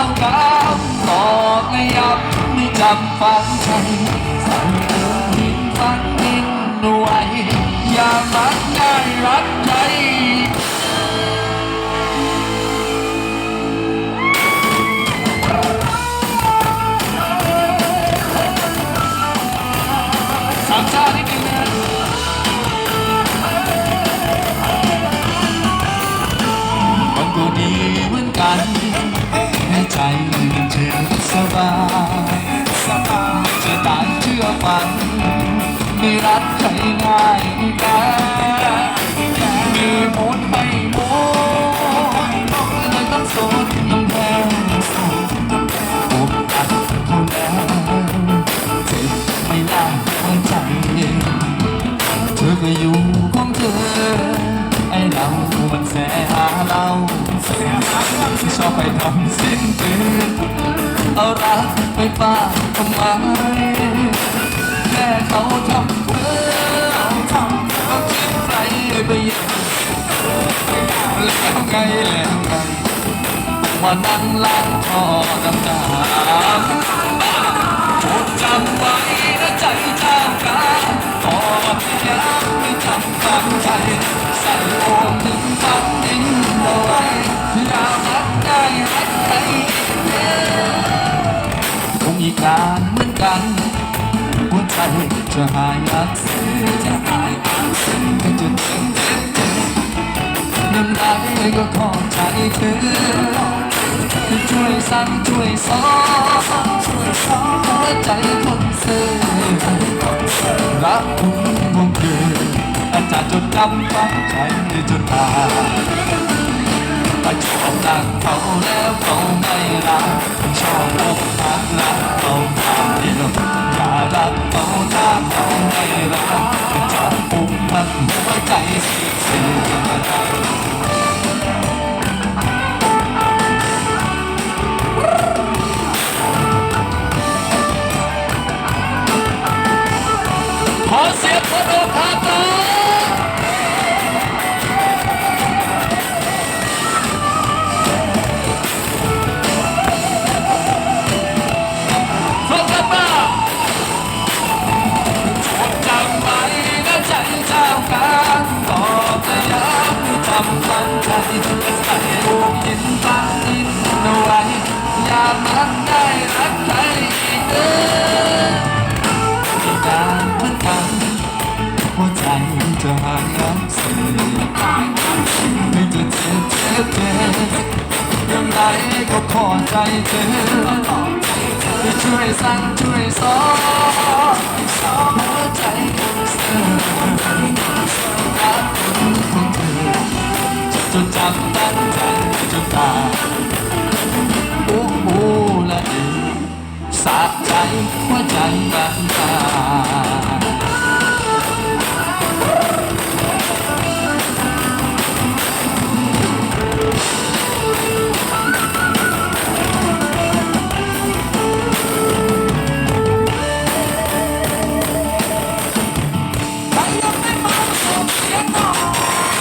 าตามต่อไม่ยับไม่จำฟังใจ มันเชื่อสบายสบายจะตายเชื่อฟังไม่รักใครง่ายกันมีมดไม่หมดเลยต้องสนต้องแพ้อกอัดเท่านั้นเจ็บไม่ล่าหัวใจเธอก็อยู่ของเธอ ไอเรามันแสหาเราชอบไปทำเส้นตื่น เอารักไปฝากทำไมแค่เขาทำเธอทำเขาคิดใครไปยังแล้วไงแล้วไงมานั่งล้างคอดำดำจดจำไว้นะใจเจ้ากาขอพยายามไม่จำฝังใจ จจะหายอักเสบจะหายอักเสบก็จะเจ็บเจ็บเจ็บยังไงก็ขอใจเธอช่วยสั่งช่วยสอนหัวใจคนเสื่อรักคุณวงเกินอาจารย์จดจำฝังใจจนตายถ้าชอบรักเขาแล้วเขาไม่รักชอบอก หัวใอใจเธอที่ช่วยสั่งช่วยสอนหัวใจคนเสื่อรักคุณของเธอจะจดจำตั้งใจจนตายโอ้โหละเอสะใจหัวใจบางตา